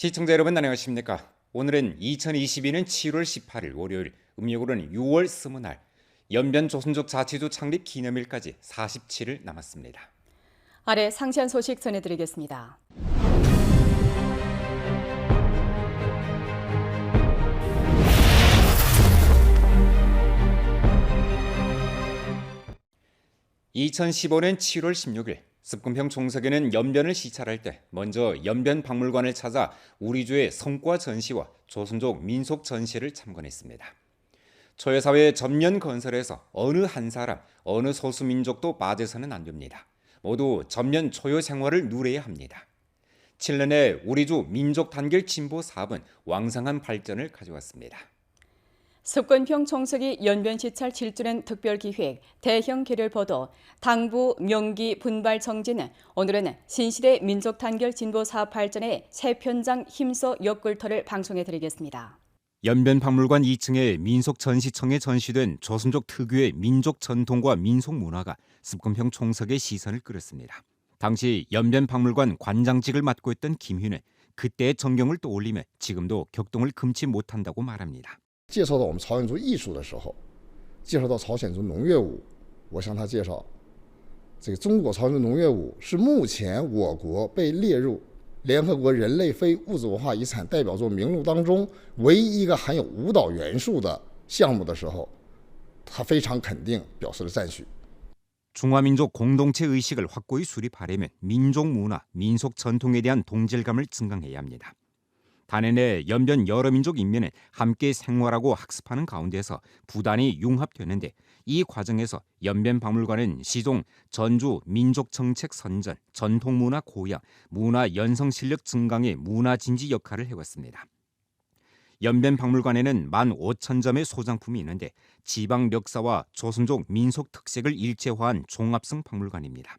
시청자 여러분 안녕하십니까? 오늘은 2022년 7월 18일 월요일, 음력으로는 6월 20날, 연변 조선족 자치도 창립 기념일까지 47일 남았습니다. 아래 상세한 소식 전해드리겠습니다. (2015년 7월 16일) 습금평 총석에는 연변을 시찰할 때 먼저 연변 박물관을 찾아 우리주의 성과 전시와 조선족 민속 전시를 참관했습니다. 초여사회 전면 건설에서 어느 한 사람, 어느 소수 민족도 빠져서는 안 됩니다. 모두 전면 초여 생활을 누려야 합니다. 7년의 우리주 민족 단결 진보 사업은 왕성한 발전을 가져왔습니다. 습권평 총석이 연변 시찰 7주년 특별기획 대형 계를 보도 당부 명기 분발 정지는 오늘은 신시대 민족 단결 진보 사업 발전의 새 편장 힘써 엮을터를 방송해 드리겠습니다. 연변 박물관 2층에 민속 전시청에 전시된 조선족 특유의 민족 전통과 민속 문화가 습금평 총석의 시선을 끌었습니다. 당시 연변 박물관 관장직을 맡고 있던 김휘는 그때의 전경을 떠올리며 지금도 격동을 금치 못한다고 말합니다. 介绍到我们朝鲜族艺术的时候，介绍到朝鲜族农乐舞，我向他介绍，这个中国朝鲜族农乐舞是目前我国被列入联合国人类非物质文化遗产代表作名录当中唯一一个含有舞蹈元素的项目的时候，他非常肯定，表示了赞许。 중화민족 공동체 의식을 확고히 수립하려면 민족 문화, 민속 전통에 대한 동질감을 증강해야 합니다. 내 연변 여러 민족 인면에 함께 생활하고 학습하는 가운데서 부단히 융합되는데 이 과정에서 연변 박물관은 시종 전주 민족 정책 선전, 전통 문화 고양, 문화 연성 실력 증강의 문화 진지 역할을 해왔습니다. 연변 박물관에는 15,000점의 소장품이 있는데 지방 역사와 조선족 민속 특색을 일체화한 종합성 박물관입니다.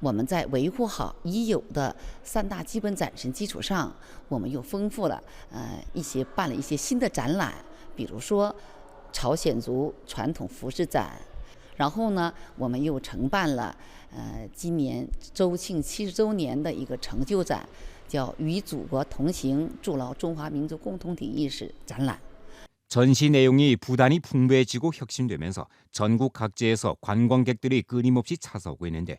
我们在维护好已有的三大基本展陈基础上，我们又丰富了呃一些办了一些新的展览，比如说朝鲜族传统服饰展。然后呢，我们又承办了呃今年周庆七十周年的一个成就展，叫“与祖国同行，筑牢中华民族共同体意识”展览。 전시 내용이 부단히 풍부해지고 혁신되면서 전국 각지에서 관광객들이 끊임없이 찾아오고 있는데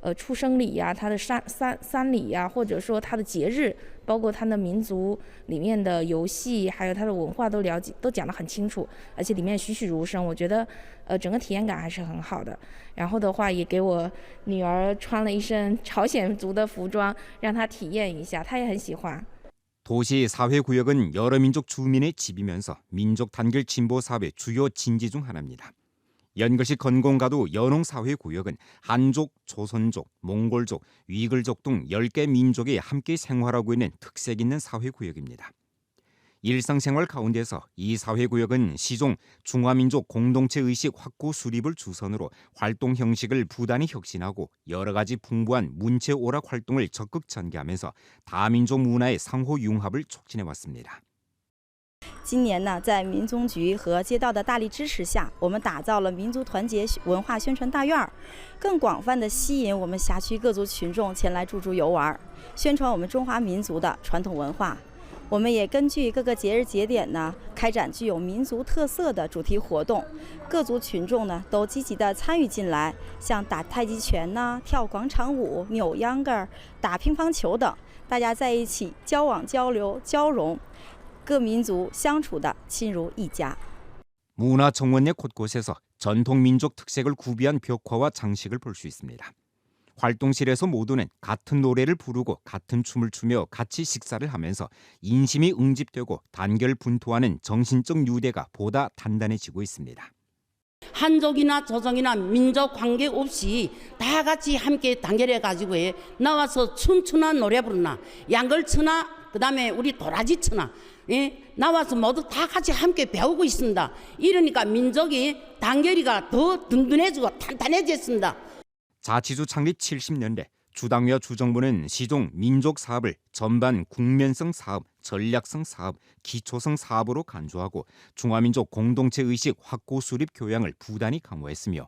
呃出生礼呀、它的丧丧丧礼呀，或者说它的节日，包括它的民族里面的游戏，还有它的文化都了解都讲得很清楚，而且里面栩栩如生，我觉得呃整个体验感还是很好的。然后的话也给我女儿穿了一身朝鲜族的服装，让她体验一下，她也很喜欢。 도시 사회구역은 여러 민족 주민의 집이면서 민족 단결 진보 사업의 주요 진지 중 하나입니다. 연글시 건공가도 연홍사회구역은 한족, 조선족, 몽골족, 위글족 등 10개 민족이 함께 생활하고 있는 특색 있는 사회구역입니다. 일상생활 가운데서 이 사회구역은 시종 중화민족 공동체 의식 확고 수립을 주선으로 활동 형식을 부단히 혁신하고 여러 가지 풍부한 문체 오락 활동을 적극 전개하면서 다민족 문화의 상호 융합을 촉진해 왔습니다. 今年呢，在民宗局和街道的大力支持下，我们打造了民族团结文化宣传大院儿，更广泛的吸引我们辖区各族群众前来驻足游玩，宣传我们中华民族的传统文化。我们也根据各个节日节点呢，开展具有民族特色的主题活动，各族群众呢都积极的参与进来，像打太极拳呐、跳广场舞、扭秧歌、打乒乓球等，大家在一起交往交流交融。各民族相处的亲如一家。 문화 정원의 곳곳에서 전통 민족 특색을 구비한 벽화와 장식을 볼 수 있습니다. 활동실에서 모두는 같은 노래를 부르고 같은 춤을 추며 같이 식사를 하면서 인심이 응집되고 단결 분토하는 정신적 유대가 보다 단단해지고 있습니다. 한족이나 조정이나 민족 관계 없이 다 같이 함께 단결해 가지고 해 나와서 춤추나 노래 부르나 양걸 추나 그 다음에 우리 도라지 추나 예? 나와서 모두 다 같이 함께 배우고 있습니다. 이러니까 민족이 단결이가 더 든든해지고 탄탄해졌습니다. 자치주 창립 70년대 주당위와 주정부는 시종 민족 사업을 전반 국면성 사업, 전략성 사업, 기초성 사업으로 간주하고 중화민족 공동체 의식 확고 수립 교양을 부단히 강화했으며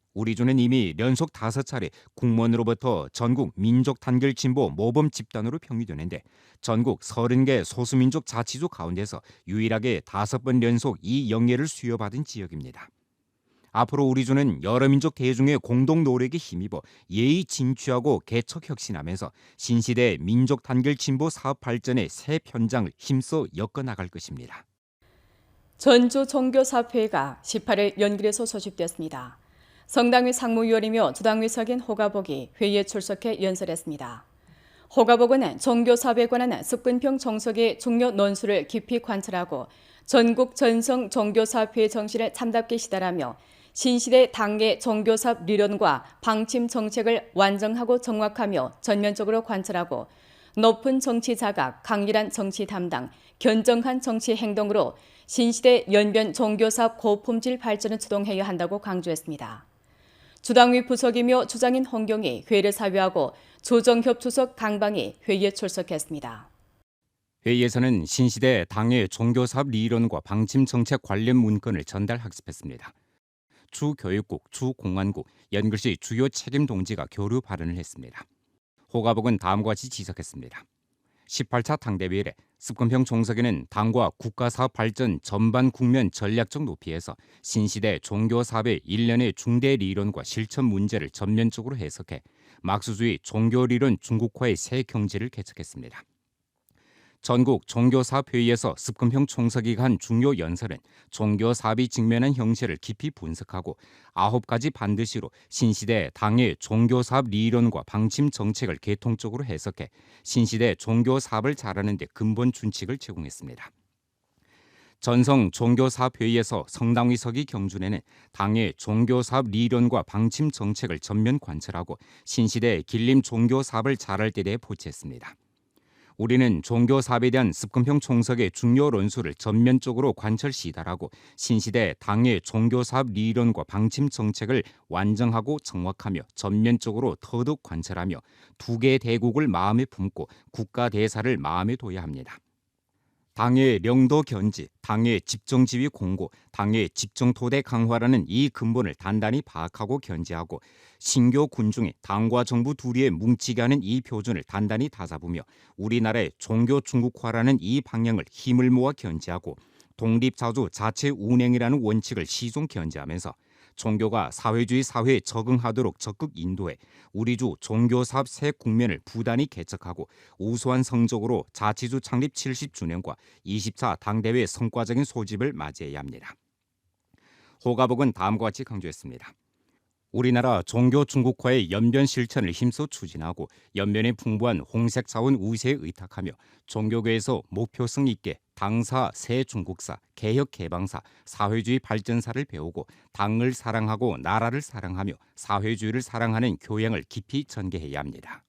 우리주는 이미 연속 다섯 차례 국무원으로부터 전국 민족 단결 진보 모범 집단으로 평이되는데 전국 30개 소수민족 자치주 가운데서 유일하게 다섯 번 연속 이 영예를 수여받은 지역입니다. 앞으로 우리주는 여러 민족 대중의 공동 노력에 힘입어 예의 진취하고 개척 혁신하면서 신시대 민족 단결 진보 사업 발전의 새 편장을 힘써 엮어 나갈 것입니다. 전주 종교사회가 18일 연길에서 소집됐습니다. 성당회 상무위원이며 주당회 석인 호가복이 회의에 출석해 연설했습니다. 호가복은 종교사회에 관한 습근평 정석의 중요 논술을 깊이 관찰하고 전국 전성 종교사회의 정신을 참답게 시달하며 신시대 당의 종교사업理論과 방침 정책을 완정하고 정확하며 전면적으로 관찰하고 높은 정치 자각, 강렬한 정치 담당, 견정한 정치 행동으로 신시대 연변 종교사업 고품질 발전을 주동해야 한다고 강조했습니다. 주당위 부석이며 주장인 홍경이 회의를 사회하고 조정협 주석 강방이 회의에 출석했습니다. 회의에서는 신시대 당의 종교사업 리론과 방침 정책 관련 문건을 전달 학습했습니다. 주 교육국, 주 공안국, 연글시 주요 책임 동지가 교류 발언을 했습니다. 호가복은 다음과 같이 지적했습니다. 18차 당대회에 습건평 종석에는 당과 국가사업 발전 전반 국면 전략적 높이에서 신시대 종교사업의 일련의 중대 리론과 실천 문제를 전면적으로 해석해 막수주의 종교리론 중국화의 새 경제를 개척했습니다. 전국 종교사업회의에서 습금형 한 중요 연설은 종교사업이 직면한 형체를 깊이 분석하고 아홉 가지 반드시로 신시대 당의 종교사업 리론과 방침 정책을 개통적으로 해석해 신시대 종교사업을 잘하는 데 근본 준칙을 제공했습니다. 전성 종교사업회의에서 성당위 서기 경준에는 당의 종교사업 리론과 방침 정책을 전면 관철하고 신시대 길림 종교사업을 잘할 때 대해 포치했습니다. 우리는 종교 사업에 대한 습금형 총석의 중요論수를 전면적으로 관철 시 달하고 신시대 당의 종교 사업 리론과 방침 정책을 완정하고 정확하며 전면적으로 더욱 관철하며 두 개의 대국을 마음에 품고 국가 대사를 마음에 둬야 합니다. 당의 영도 견지, 당의 집정지위 공고, 당의 집정 토대 강화라는 이 근본을 단단히 파악하고 견지하고 신교 군중이 당과 정부 둘이에 뭉치게 하는 이 표준을 단단히 다잡으며 우리나라의 종교 중국화라는 이 방향을 힘을 모아 견지하고 독립자주 자체 운행이라는 원칙을 시종 견지하면서 종교가 사회주의 사회에 적응하도록 적극 인도해 우리주 종교사업 새 국면을 부단히 개척하고 우수한 성적으로 자치주 창립 70주년과 24 당대회 성과적인 소집을 맞이해야 합니다. 호가복은 다음과 같이 강조했습니다. 우리나라 종교 중국화의 연변 실천을 힘써 추진하고 연변의 풍부한 홍색 사원 우세에 의탁하며 종교계에서 목표성 있게 당사, 새 중국사, 개혁 개방사, 사회주의 발전사를 배우고 당을 사랑하고 나라를 사랑하며 사회주의를 사랑하는 교양을 깊이 전개해야 합니다.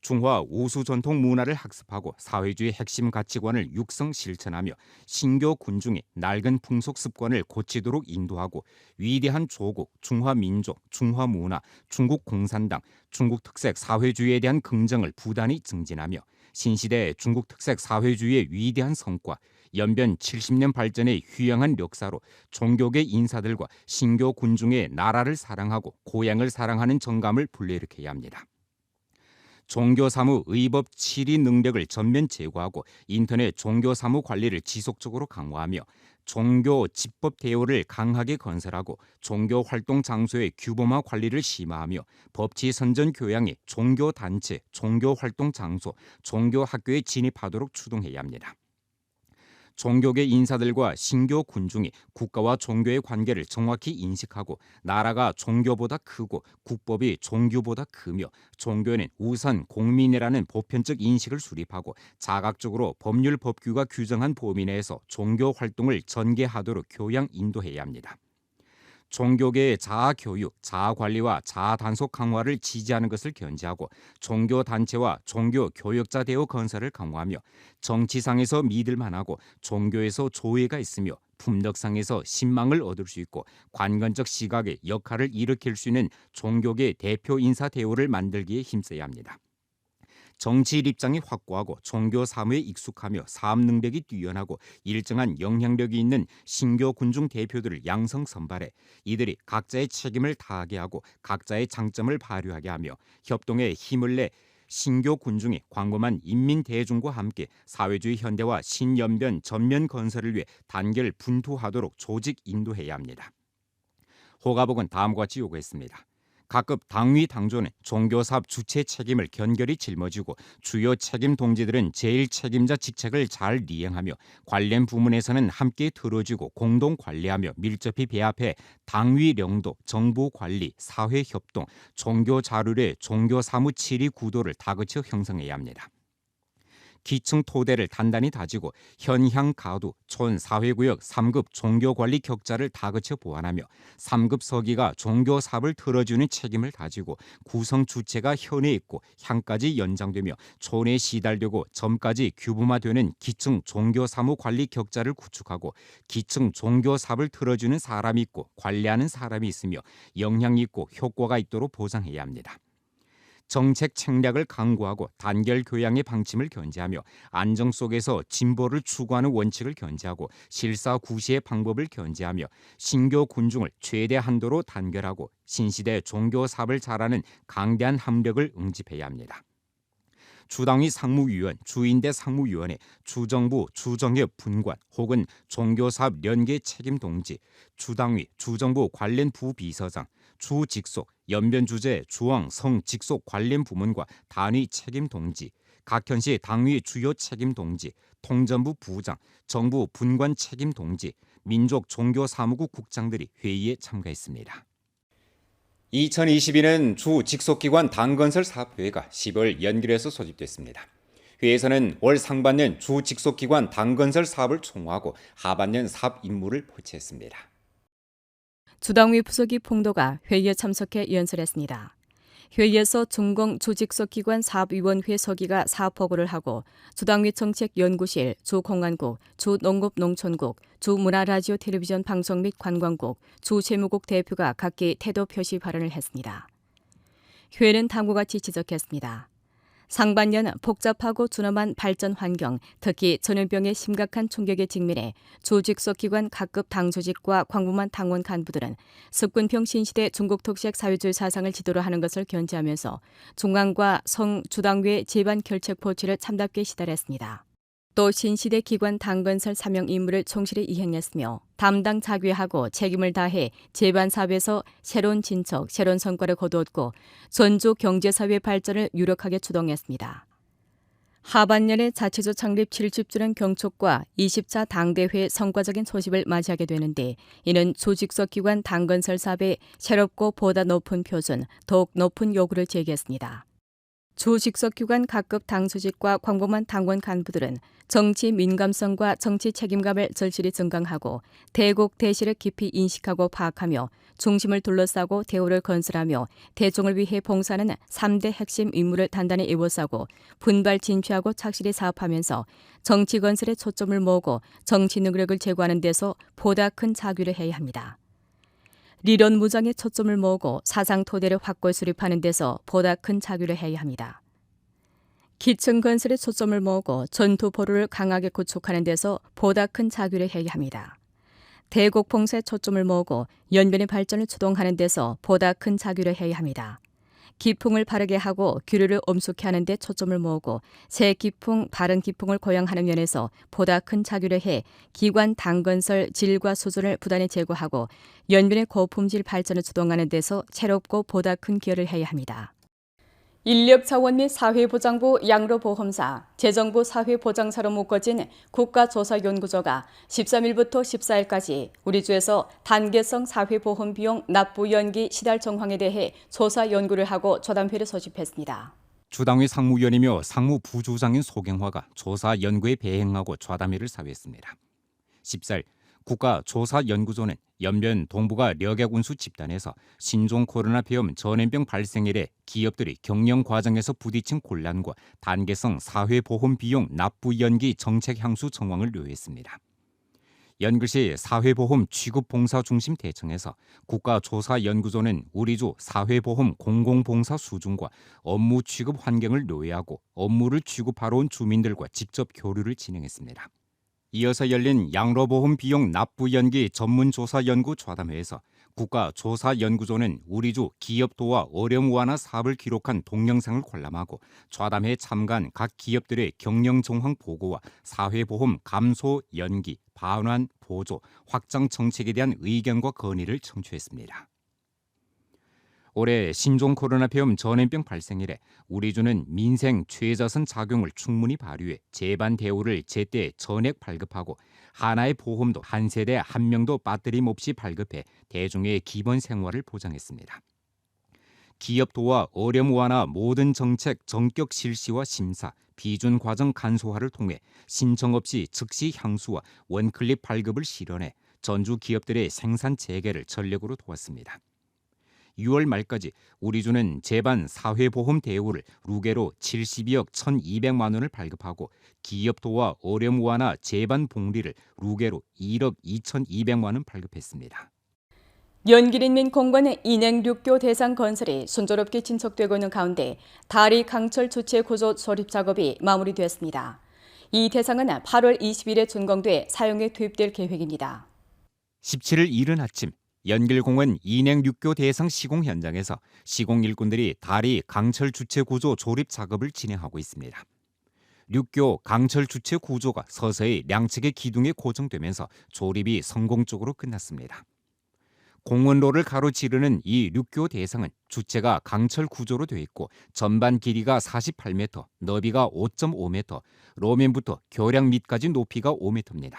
중화 우수 전통 문화를 학습하고 사회주의 핵심 가치관을 육성 실천하며 신교 군중의 낡은 풍속 습관을 고치도록 인도하고 위대한 조국, 중화 민족, 중화 문화, 중국 공산당, 중국 특색 사회주의에 대한 긍정을 부단히 증진하며 신시대 중국 특색 사회주의의 위대한 성과, 연변 70년 발전의 휘황한 역사로 종교계 인사들과 신교 군중의 나라를 사랑하고 고향을 사랑하는 정감을 불러일으켜야 합니다. 종교 사무 의법 처리 능력을 전면 제고하고 인터넷 종교 사무 관리를 지속적으로 강화하며 종교 집법 대우를 강하게 건설하고 종교 활동 장소의 규범화 관리를 심화하며 법치 선전 교양에 종교 단체, 종교 활동 장소, 종교 학교에 진입하도록 추동해야 합니다. 종교계 인사들과 신교 군중이 국가와 종교의 관계를 정확히 인식하고 나라가 종교보다 크고 국법이 종교보다 크며 종교는 우선 공민이라는 보편적 인식을 수립하고 자각적으로 법률 법규가 규정한 범위 내에서 종교 활동을 전개하도록 교양 인도해야 합니다. 종교계의 자아 교육, 자아 관리와 자아 단속 강화를 지지하는 것을 견지하고 종교 단체와 종교 교역자 대우 건설을 강화하며 정치상에서 믿을 만하고 종교에서 조회가 있으며 품덕상에서 신망을 얻을 수 있고 관건적 시각의 역할을 일으킬 수 있는 종교계 대표 인사 대우를 만들기에 힘써야 합니다. 정치 입장이 확고하고 종교 사무에 익숙하며 사업 능력이 뛰어나고 일정한 영향력이 있는 신교 군중 대표들을 양성 선발해 이들이 각자의 책임을 다하게 하고 각자의 장점을 발휘하게 하며 협동에 힘을 내 신교 군중이 광범한 인민 대중과 함께 사회주의 현대화 신연변 전면 건설을 위해 단결 분투하도록 조직 인도해야 합니다. 호가복은 다음과 같이 요구했습니다. 각급 당위 당조는 종교사업 주체 책임을 견결히 짊어지고 주요 책임 동지들은 제일 책임자 직책을 잘 이행하며 관련 부문에서는 함께 들어주고 공동 관리하며 밀접히 배합해 당위 령도, 정보 관리, 사회 협동, 종교 자율의 종교 사무 처리 구도를 다그쳐 형성해야 합니다. 기층 토대를 단단히 다지고 현향 가두, 촌 사회구역 3급 종교관리 격자를 다그쳐 보완하며 3급 서기가 종교 사업을 틀어주는 책임을 다지고 구성 주체가 현에 있고 향까지 연장되며 촌에 시달되고 점까지 규범화되는 기층 종교 사무 관리 격자를 구축하고 기층 종교 사업을 틀어주는 사람이 있고 관리하는 사람이 있으며 영향 있고 효과가 있도록 보장해야 합니다. 정책 책략을 강구하고 단결 교양의 방침을 견지하며 안정 속에서 진보를 추구하는 원칙을 견지하고 실사 구시의 방법을 견지하며 신교 군중을 최대 한도로 단결하고 신시대 종교 사업을 잘하는 강대한 함력을 응집해야 합니다. 주당위 상무위원, 주인대 상무위원회, 주정부, 주정협 분관 혹은 종교사업 연계 책임 동지, 주당위, 주정부 관련 부비서장, 주 직속, 연변 주재, 주왕, 성 직속 관련 부문과 단위 책임 동지, 각 현시 당위 주요 책임 동지, 통전부 부장, 정부 분관 책임 동지, 민족 종교 사무국 국장들이 회의에 참가했습니다. 2022년 주 직속기관 당건설 사업회가 10월 연결해서 소집됐습니다. 회에서는 올 상반년 주 직속기관 당건설 사업을 총무하고 하반년 사업 임무를 포치했습니다. 주당위 부서기 봉도가 회의에 참석해 연설했습니다. 회의에서 중공 조직석기관 사업위원회 서기가 사업 보고를 하고 주당위 정책연구실, 주공안국, 주농업농촌국, 주문화라디오 텔레비전 방송 및 관광국, 주재무국 대표가 각기 태도 표시 발언을 했습니다. 회의는 다음과 같이 지적했습니다. 상반년 복잡하고 준엄한 발전 환경, 특히 전염병의 심각한 충격에 직면해 조직석 기관 각급 당조직과 광범한 당원 간부들은 습군평 신시대 중국 특색 사회주의 사상을 지도로 하는 것을 견지하면서 중앙과 성 주당회 제반 결책 포치를 참답게 시달했습니다. 또 신시대 기관 당건설 사명 임무를 충실히 이행했으며 담당 자괴하고 책임을 다해 제반 사업에서 새로운 진척, 새로운 성과를 거두었고 전주 경제 사회 발전을 유력하게 주동했습니다. 하반년에 자체조 창립 70주년 경촉과 20차 당대회 성과적인 소식을 맞이하게 되는데 이는 조직석 기관 당건설 사업의 새롭고 보다 높은 표준, 더욱 높은 요구를 제기했습니다. 조직석 기관 각급 당수직과 광범한 당원 간부들은 정치 민감성과 정치 책임감을 절실히 증강하고 대국 대시를 깊이 인식하고 파악하며 중심을 둘러싸고 대우를 건설하며 대중을 위해 봉사하는 3대 핵심 임무를 단단히 이워싸고 분발 진취하고 착실히 사업하면서 정치 건설에 초점을 모으고 정치 능력을 제고하는 데서 보다 큰 자규를 해야 합니다. 리런 무장에 초점을 모으고 사상 토대를 확고히 수립하는 데서 보다 큰 자규를 해야 합니다. 기층 건설에 초점을 모으고 전투 보루를 강하게 구축하는 데서 보다 큰 자규를 해야 합니다. 대곡 봉사에 초점을 모으고 연변의 발전을 추동하는 데서 보다 큰 자규를 해야 합니다. 기풍을 바르게 하고 규류를 엄숙해 하는 데 초점을 모으고 새 기풍, 바른 기풍을 고양하는 면에서 보다 큰 자규를 해 기관 당건설 질과 수준을 부단히 제고하고 연변의 고품질 발전을 추동하는 데서 새롭고 보다 큰 기여를 해야 합니다. 인력자원 및 사회보장부 양로보험사, 재정부 사회보장사로 묶어진 국가조사연구소가 13일부터 14일까지 우리 주에서 단계성 사회보험 비용 납부 연기 시달 정황에 대해 조사 연구를 하고 조담회를 소집했습니다. 주당위 상무위원이며 상무부주장인 소경화가 조사 연구에 배행하고 좌담회를 사회했습니다. 14일 국가조사연구소는 연변 동북아 려객운수 집단에서 신종 코로나 비염 전염병 발생 이래 기업들이 경영 과정에서 부딪힌 곤란과 단계성 사회보험 비용 납부 연기 정책 향수 정황을 요했습니다. 연글 시 사회보험 취급 봉사 중심 대청에서 국가조사연구소는 우리주 사회보험 공공봉사 수준과 업무 취급 환경을 노예하고 업무를 취급하러 온 주민들과 직접 교류를 진행했습니다. 이어서 열린 양로보험 비용 납부 연기 전문 조사 연구 좌담회에서 국가 조사 연구소는 우리 주 기업 도와 어려움 완화 사업을 기록한 동영상을 관람하고 좌담회에 참가한 각 기업들의 경영 정황 보고와 사회보험 감소 연기, 반환, 보조, 확장 정책에 대한 의견과 건의를 청취했습니다. 올해 신종 코로나 폐렴 전염병 발생 이래 우리 주는 민생 최저선 작용을 충분히 발휘해 재반 대우를 제때 전액 발급하고 하나의 보험도 한 세대 한 명도 빠뜨림 없이 발급해 대중의 기본 생활을 보장했습니다. 기업 도와 어려움 완화 모든 정책 전격 실시와 심사, 비준 과정 간소화를 통해 신청 없이 즉시 향수와 원클릭 발급을 실현해 전주 기업들의 생산 재개를 전력으로 도왔습니다. 6월 말까지 우리주는 재반 사회보험 대우를 루게로 72억 1,200만 원을 발급하고 기업도와 어려움 완화 재반 복리를 루게로 1억 2,200만 원 발급했습니다. 연기린민 공관의 인행 6교 대상 건설이 순조롭게 진척되고 있는 가운데 다리 강철 주체 구조 조립 작업이 마무리되었습니다. 이 대상은 8월 20일에 준공돼 사용에 투입될 계획입니다. 17일 이른 아침 연길공원 인행 6교 대상 시공 현장에서 시공 일꾼들이 다리 강철 주체 구조 조립 작업을 진행하고 있습니다. 6교 강철 주체 구조가 서서히 양측의 기둥에 고정되면서 조립이 성공적으로 끝났습니다. 공원로를 가로지르는 이 6교 대상은 주체가 강철 구조로 되어 있고 전반 길이가 48m, 너비가 5.5m, 로면부터 교량 밑까지 높이가 5m입니다.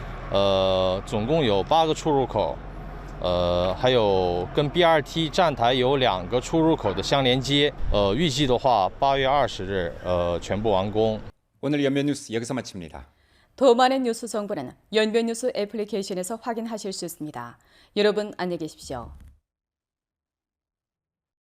呃，总共有八个出入口，呃，还有跟 BRT 站台有两个出入口的相连接，呃，预计的话，八月二十日呃全部完工。 오늘 연면 뉴스 여기서 마칩니다. 더 많은 뉴스 정보는 연변 뉴스 애플리케이션에서 확인하실 수 있습니다. 여러분 안녕히 계십시오.